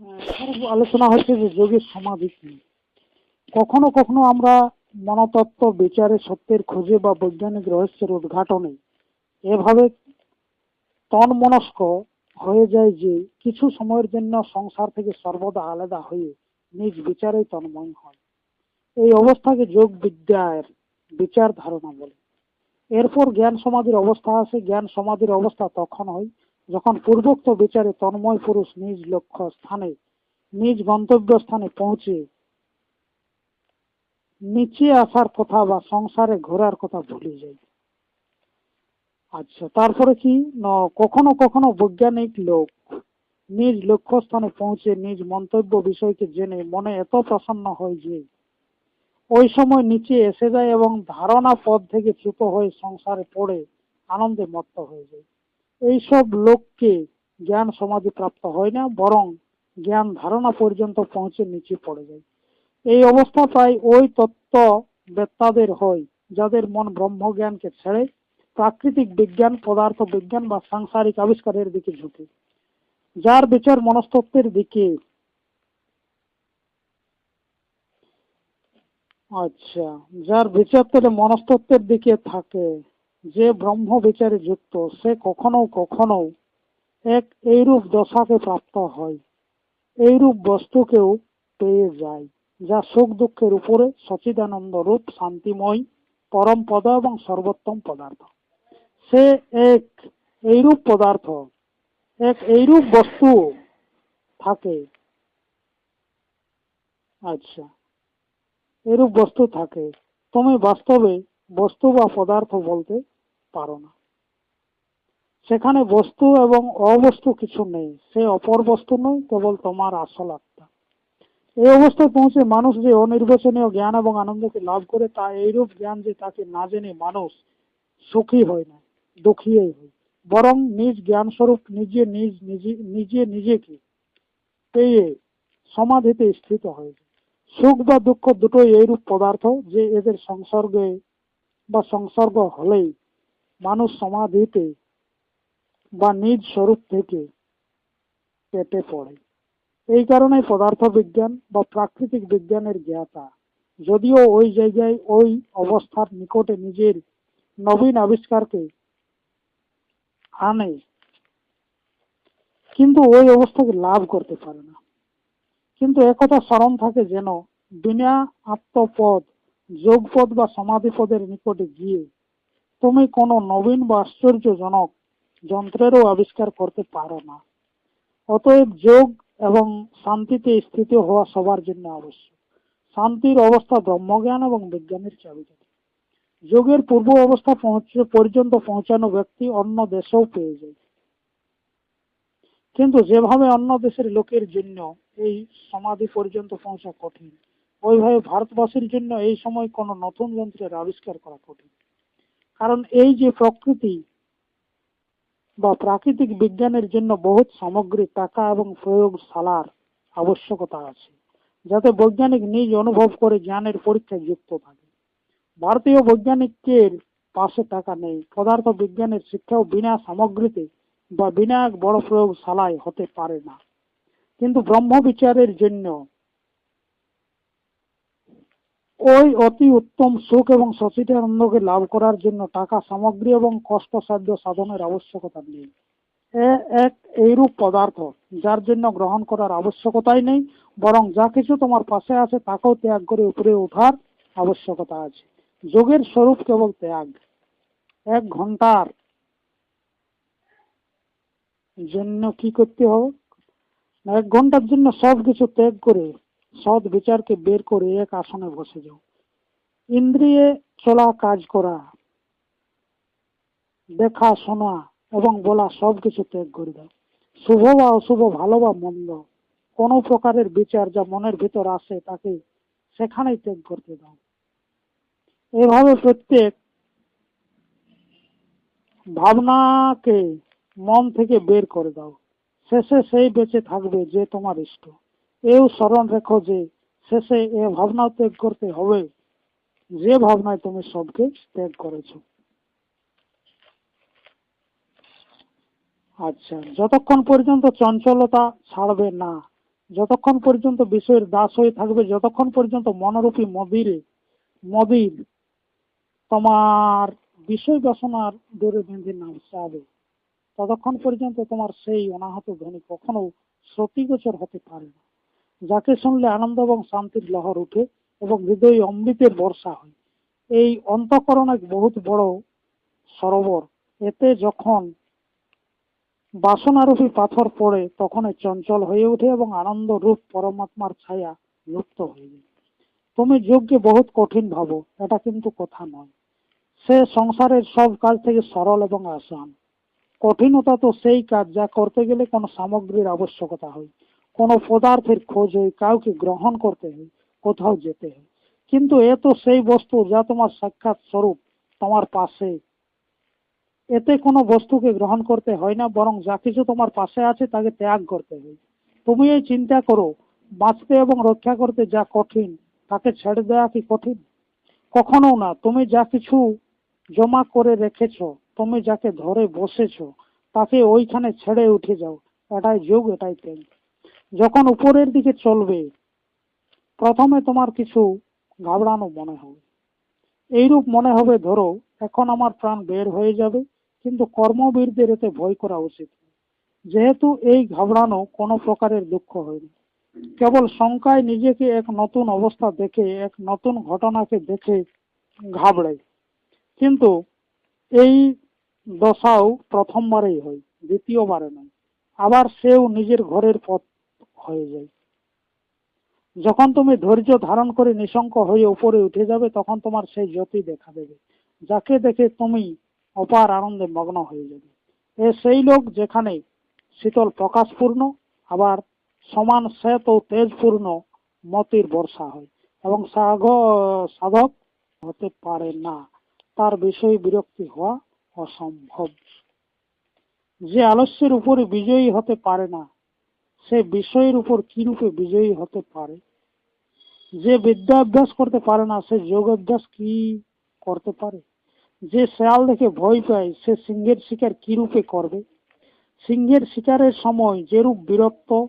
এখানে আলোচনা হচ্ছে যে যোগের সমাধি কি? কখনো কখনো আমরা মনতত্ত্ব, বিচারে সত্যের খোঁজে বা বৈজ্ঞানিক রহস্যের উদ্ঘাটনে এভাবে তন্মনস্ক হয়ে যায় যে কিছু সময়ের জন্য সংসার থেকে সর্বদা আলাদা হয়ে নিজ বিচারে তন্ময় হয়। এই অবস্থাকে যোগ বিদ্যার বিচার ধারণা বলে। এরপর জ্ঞান সমাধির অবস্থা আসে জ্ঞান সমাধির অবস্থা তখন হয় যখন পূর্বোক্ত বিচারে তন্ময় পুরুষ নিজ লক্ষ্য স্থানে, নিজ গন্তব্য স্থানে পৌঁছে নিচে আসার কথা বা সংসারে ঘোরার কথা ভুলে যায়। আচ্ছা তারপরে কি? কখনো কখনো বৈজ্ঞানিক লোক নিজ লক্ষ্যস্থানে পৌঁছে নিজ মন্তব্য বিষয়কে জেনে মনে এত প্রসন্ন হয় যে, ওই সময় নিচে এসে যায় এবং ধারণা পথ থেকে চ্যুত হয়ে সংসারে পড়ে, আনন্দে মত্ত হয়ে যায়। এইসব লোককে জ্ঞান সমাধি প্রাপ্ত হয় না, বরং জ্ঞান ধারণা পর্যন্ত পৌঁছে নিচে পড়ে যায়। এই অবস্থা প্রায় ওই তত্ত্ব বেত্তাদের হয়, যাদের মন ব্রহ্মজ্ঞানকে ছেড়ে প্রাকৃতিক বিজ্ঞান, পদার্থ বিজ্ঞান বা সাংসারিক আবিষ্কারের দিকে ঝুঁকে। যার বিচার মনস্তত্ত্বের দিকে আচ্ছা যার বিচার তাহলে মনস্তত্ত্বের দিকে থাকে। যে ব্রহ্ম বিচারে যুক্ত, সে কখনো কখনো এক এইরূপ দশাকে প্রাপ্ত হয়। এইরূপ বস্তুকেও পেয়ে যায়, যা সুখ দুঃখের উপরে সচিদানন্দ রূপ, শান্তিময়, পরম পদ এবং সর্বোত্তম পদার্থ। সে এক এইরূপ পদার্থ, এক এইরূপ বস্তু থাকে। আচ্ছা এরূপ বস্তু থাকে। তুমি বাস্তবে বস্তু বা পদার্থ বলতে পারো না। সেখানে বস্তু এবং অবস্তু কিছু নেই। সে অপর বস্তু নয়, কেবল তোমার আসল আত্মা। এই অবস্থায় পৌঁছে মানুষ যে অনির্বচনীয় জ্ঞান এবং আনন্দকে লাভ করে, তা এইরূপ জ্ঞান যে তাকে না জেনে মানুষ সুখী হয় না, দুঃখীই হয়। বরং নিজ জ্ঞান স্বরূপ নিজে, নিজ, নিজে নিজে নিজেকে পেয়ে সমাধিতে স্থিত হয়ে। সুখ বা দুঃখ দুটোই এইরূপ পদার্থ যে এদের সংসর্গে বা সংসর্গ হলেই মানুষ সমাধিতে বা নিজ স্বরূপ থেকে কেটে পড়ে। এই কারণে পদার্থ বিজ্ঞান বা প্রাকৃতিক বিজ্ঞানের জ্ঞাতা। যদিও ওই জায়গায় ওই অবস্থার নিকটে নিজের নবীন আবিষ্কারকে আনে, কিন্তু ওই অবস্থাকে লাভ করতে পারে না। কিন্তু একথা স্মরণ থাকে যেন, বিনা আত্মপদ, যোগপদ বা সমাধিপদের নিকটে গিয়ে তুমি কোনো নবীন বা আশ্চর্যজনক যন্ত্রেরও আবিষ্কার করতে পারো না। অতএব যোগ এবং শান্তিতে স্থিত হওয়া সবার জন্য আবশ্যক। শান্তির অবস্থা ব্রহ্মজ্ঞান এবং বিজ্ঞানের চাবিকাঠি। যোগের পূর্ব অবস্থা পৌঁছে, পর্যন্ত পৌঁছানো ব্যক্তি অন্য দেশেও পেয়ে যায়। কিন্তু যেভাবে অন্য দেশের লোকের জন্য এই সমাধি পর্যন্ত পৌঁছা কঠিন, ওইভাবে ভারতবাসীর জন্য এই সময় কোনো নতুন যন্ত্রের আবিষ্কার করা কঠিন। কারণ এই যে প্রকৃতি বা প্রাকৃতিক বিজ্ঞানের জন্য বহুত সামগ্রী টাকা এবং প্রয়োগশালার আবশ্যকতা আছে, যাতে বৈজ্ঞানিক নিজ অনুভব করে জ্ঞানের পরীক্ষায় যুক্ত থাকে। ভারতীয় বৈজ্ঞানিকের পাশে টাকা নেই, পদার্থ বিজ্ঞানের শিক্ষাও বিনা সামগ্রীতে বা বিনা বড় প্রয়োগশালায় হতে পারে না। কিন্তু ব্রহ্ম বিচারের জন্য ওই অতি উত্তম সুখ এবং সচিতানন্দকে লাভ করার জন্য টাকা, সামগ্রী এবং কষ্টসাধ্য সাধনের আবশ্যকতা নেই। এক এইরূপ পদার্থ, যার জন্য গ্রহণ করার আবশ্যকতাই নেই, বরং যা কিছু তোমার পাশে আছে তাকেও ত্যাগ করে উপরে ওঠার আবশ্যকতা আছে। যোগের স্বরূপ কেবল ত্যাগ। এক ঘণ্টার জন্য কি করতে হবে? এক ঘণ্টার জন্য সব কিছু ত্যাগ করে সৎ বিচারকে বের করে এক আসনে বসে যাও। ইন্দ্রিয়ে চলা, কাজ করা, দেখা, শোনা এবং বলা সব কিছু ত্যাগ করে দাও। শুভ বা অশুভ, ভালো বা মন্দ, কোনো প্রকারের বিচার যা মনের ভিতর আসে তাকে সেখানেই ত্যাগ করতে দাও। এভাবে প্রত্যেক ভাবনাকে মন থেকে বের করে দাও। শেষে সেই বেঁচে থাকবে যে তোমার ইষ্ট। এও স্মরণ রেখো যে শেষে এ ভাবনা ত্যাগ করতে হবে। যে ভাবনায় তুমি সবকে ত্যাগ করেছ। আচ্ছা যতক্ষণ পর্যন্ত চঞ্চলতা ছাড়বে না, যতক্ষণ পর্যন্ত বিষয়ের দাস হয়ে থাকবে, যতক্ষণ পর্যন্ত মনোরূপী মদিরে মদির তোমার বিষয় বাসনার ডোরে বেঁধে নামসাবে ততক্ষণ পর্যন্ত তোমার সেই অনাহত ধ্বনি কখনো শ্রুতিগোচর হতে পারে না। যাকে শুনলে আনন্দ এবং শান্তির লহর উঠে এবং হৃদয় অমৃতের বর্ষা হয়। এই অন্তকরণ এক বহুত বড় সরোবর। এতে যখন বাসনারূপী পাথর পড়ে, তখন চঞ্চল হয়ে ওঠে এবং আনন্দ রূপ পরমাত্মার ছায়া লুপ্ত হয়ে যায়। তুমি যোগকে বহুত কঠিন ভাবো, এটা কিন্তু কথা নয়। সে সংসারের সব কাজ থেকে সরল এবং আসান। কঠিনতা তো সেই কাজ যা করতে গেলে কোনো সামগ্রীর আবশ্যকতা হয়। কোনো পদার্থের খোঁজ হয় কাউকে গ্রহণ করতে হয় কোথাও যেতে হয় কিন্তু এ তো সেই বস্তু যা তোমার সাক্ষাৎ স্বরূপ, তোমার পাশে। এতে কোনো বস্তুকে গ্রহণ করতে হয় না, বরং যা কিছু তোমার পাশে আছে তাকে ত্যাগ করতে হয় তুমি এই চিন্তা করো, বাঁচতে এবং রক্ষা করতে যা কঠিন, তাকে ছেড়ে দেওয়া কি কঠিন? কখনো না, তুমি যা কিছু জমা করে রেখেছ, তুমি যাকে ধরে বসেছ, তাকে ওইখানে ছেড়ে উঠে যাও। এটাই যোগ, এটাই প্রেম যখন উপরের দিকে চলবে, প্রথমে তোমার কিছু ঘাবড়ানো মনে হবে। এইরূপ মনে হবে, ধরো, এখন আমার প্রাণ বের হয়ে যাবে, কিন্তু কর্মবীরদের এতে ভয় করা উচিত যেহেতু এই ঘাবড়ানো কোনো প্রকারের দুঃখ হয়নি। কেবল শঙ্কায় নিজেকে এক নতুন অবস্থা দেখে, এক নতুন ঘটনাকে দেখে ঘাবড়ে কিন্তু এই দশাও প্রথমবারেই হয়, দ্বিতীয়বারে নয়। আবার সেও নিজের ঘরের পথ হয়ে যায়। যখন তুমি ধৈর্য ধারণ করে নিশঙ্ক হয়ে উপরে উঠে যাবে, তখন তোমার সেই জ্যোতি দেখা দেবে, যাকে দেখে তুমি অপার আনন্দে মগ্ন হয়ে যাবে। এ সেই লোক যেখানে শীতল প্রকাশপূর্ণ, আবার সমান শ্বেত ও তেজপূর্ণ মতির বর্ষা হয়, এবং সাধক হতে পারে না। তার বিষয়ে বিরক্তি হওয়া অসম্ভব। যে আলস্যের উপরে বিজয়ী হতে পারে না সে বিষয়ের উপর কি রূপে বিজয়ী হতে পারে? যে বিদ্যা অভ্যাস করতে পারে না, সে যোগ অভ্যাস কি করতে পারে? যে শেয়াল দেখে ভয় পায়, সে সিংহের শিকার কি রূপে করবে? সিংহের শিকারের সময় যেরূপ বীরত্ব,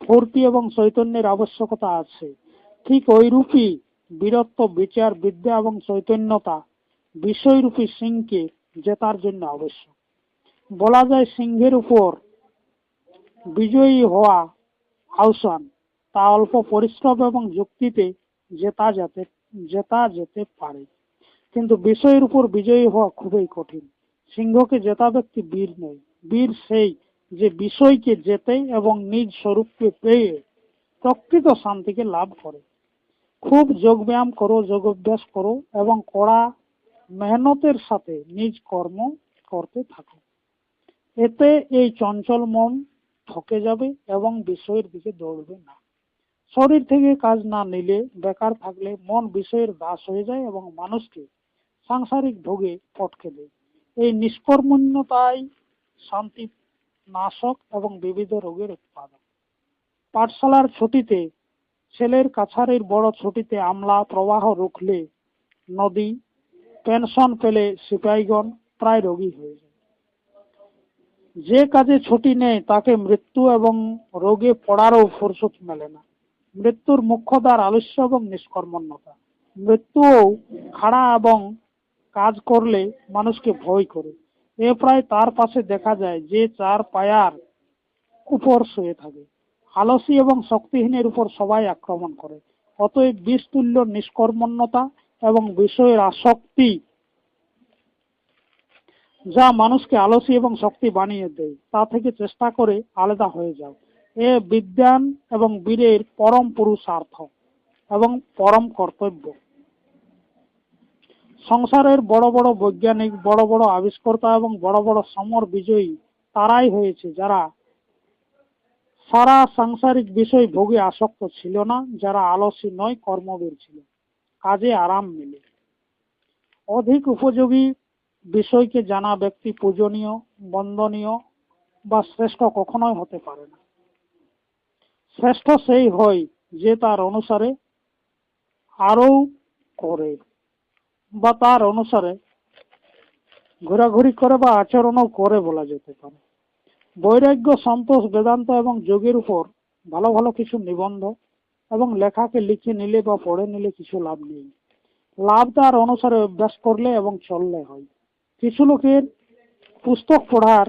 ফুর্তি এবং চৈতন্যের আবশ্যকতা আছে, ঠিক ওইরূপই বীরত্ব, বিচার, বিদ্যা এবং চৈতন্যতা বিষয়রূপী সিংহকে জেতার জন্য আবশ্যক। বলা যায় সিংহের উপর বিজয়ী হওয়া আহ্বান। তা অল্প পরিশ্রম এবং যুক্তিতে জেতা যেতে জেতা যেতে পারে। কিন্তু বিষয়ের উপর বিজয়ী হওয়া খুবই কঠিন। সিংহকে জেতা ব্যক্তি বীর নয়। বীর সেই যে বিষয়কে জেতে এবং নিজ স্বরূপকে পেয়ে প্রকৃত শান্তিকে লাভ করে। খুব যোগ ব্যায়াম করো যোগ অভ্যাস করো এবং কড়া মেহনতের সাথে নিজ কর্ম করতে থাকো। এতে এই চঞ্চল মন থকে যাবে এবং বিষয়ের দিকে দৌড়বে না। শরীর থেকে কাজ না নিলে বেকার থাকলে মন বিষয়ের দাস হয়ে যায় এবং মানুষকে সাংসারিক ভোগে পটকে দেয়। এই নিষ্কর্মণ্যতাই শান্তি, নাশক এবং বিবিধ রোগের উৎপাদক। পাঠশালার ছুটিতে, ছেলের কাছারির বড় ছুটিতে আমলা, প্রবাহ রুখলে নদী, পেনশন পেলে সিপাহীগণ প্রায় রোগী হয়ে যায়। যে কাজে ছুটি নেই তাকে মৃত্যু এবং রোগে পড়ারও ফুরসত মেলে না। মৃত্যুর মুখ্য দ্বার আলস্য এবং নিষ্কর্মণ্যতা। মৃত্যুও খাড়া এবং কাজ করলে মানুষকে ভয় করে। এ প্রায় তার পাশে দেখা যায় যে চার পায়ার উপর শুয়ে থাকে। আলসী এবং শক্তিহীনের উপর সবাই আক্রমণ করে। অতএব বিষতুল্য নিষ্কর্মণ্যতা এবং বিষয়ের আসক্তি যা মানুষকে আলসী এবং শক্তি বানিয়ে দেয়, তা থেকে চেষ্টা করে আলাদা হয়ে যাও। এ বিজ্ঞান এবং বীরের পরম পুরুষার্থ এবং পরম কর্তব্য। সংসারের বড় বড় বৈজ্ঞানিক, বড় বড় আবিষ্কর্তা এবং বড় বড় সমর বিজয়ী তারাই হয়েছে যারা সারা সাংসারিক বিষয় ভোগে আসক্ত ছিল না, যারা আলসী নয়, কর্মবীর ছিল। কাজে আরাম মিলে। অধিক উপযোগী বিষয়কে জানা ব্যক্তি পূজনীয়, বন্দনীয় বা শ্রেষ্ঠ কখনোই হতে পারে না। শ্রেষ্ঠ সেই হয় যে তার অনুসারে আরও করে বা তার অনুসারে ঘোরাঘুরি করে বা আচরণও করে বলা যেতে পারে। বৈরাগ্য, সন্তোষ, বেদান্ত এবং যোগের উপর ভালো ভালো কিছু নিবন্ধ এবং লেখাকে লিখে নিলে বা পড়ে নিলে কিছু লাভ নেই। লাভ তার অনুসারে অভ্যাস করলে এবং চললে হয়। কিছু লোকের পুস্তক পড়ার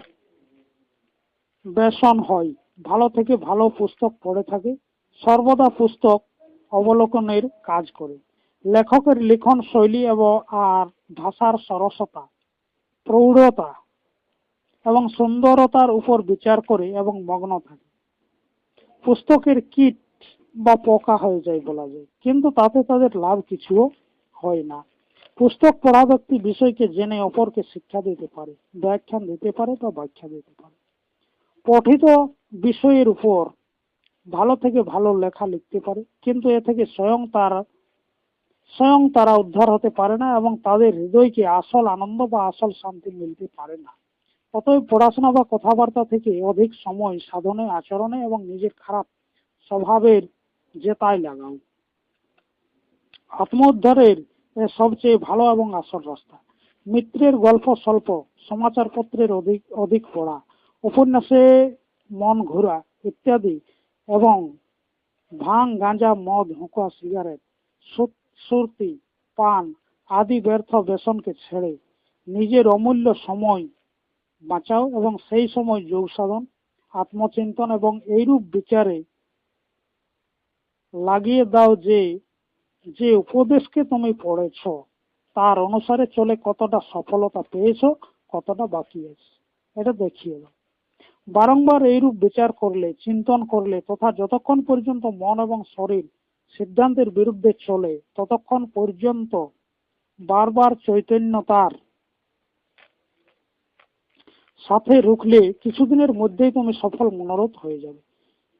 ব্যসন হয়। ভালো থেকে ভালো পুস্তক পড়ে থাকে। সর্বদা পুস্তক অবলোকনের কাজ করে। লেখকের লিখন শৈলী এবং আর ভাষার সরসতা, প্রৌঢ়তা এবং সুন্দরতার উপর বিচার করে এবং মগ্ন থাকে। পুস্তকের কীট বা পোকা হয়ে যায় বলা যায়। কিন্তু তাতে তাদের লাভ কিছুও হয় না। পুস্তক পড়া ব্যক্তি বিষয়কে জেনে অপরকে শিক্ষা দিতে পারে, ব্যাখ্যান দিতে পারে বা ব্যাখ্যা দিতে পারে। পঠিত বিষয়ের উপর ভালো থেকে ভালো লেখা লিখতে পারে, কিন্তু এ থেকে স্বয়ং তার, স্বয়ং তারা উদ্ধার হতে পারে না এবং তাদের হৃদয়কে আসল আনন্দ বা আসল শান্তি মিলতে পারে না। অতএব পড়াশোনা বা কথাবার্তা থেকে অধিক সময় সাধনে, আচরণে এবং নিজের খারাপ স্বভাবের জেতায় লাগাও। আত্ম উদ্ধারের সবচেয়ে ভালো এবং আসল রাস্তা। মিত্রের গল্প স্বল্প, সমাচারপত্রের অধিক অধিক পড়া, উপন্যাসে মন ঘোরা ইত্যাদি এবং ভাং, গাঁজা, মদ, হুঁকা, সিগারেট সুরতি, পান আদি ব্যর্থ বেসনকে ছেড়ে নিজের অমূল্য সময় বাঁচাও এবং সেই সময় যোগ সাধন, আত্মচিন্তন এবং এইরূপ বিচারে লাগিয়ে দাও যে যে উপদেশকে তুমি পড়েছ, তার অনুসারে চলে কতটা সফলতা পেয়েছ, কতটা বাকি আছে। এটা দেখিয়ে দাও। বারংবার এইরূপ বিচার করলে, চিন্তন করলে, তথা যতক্ষণ পর্যন্ত মন এবং শরীর সিদ্ধান্তের বিরুদ্ধে চলে, ততক্ষণ পর্যন্ত বারবার চৈতন্যতার সাথে রুখলে কিছুদিনের মধ্যেই তুমি সফল মনোরথ হয়ে যাবে।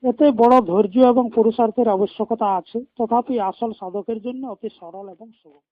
এতে বড় ধৈর্য এবং পুরুষার্থের আবশ্যকতা আছে। তথাপি আসল সাধকের জন্য অতি সরল এবং সুগম।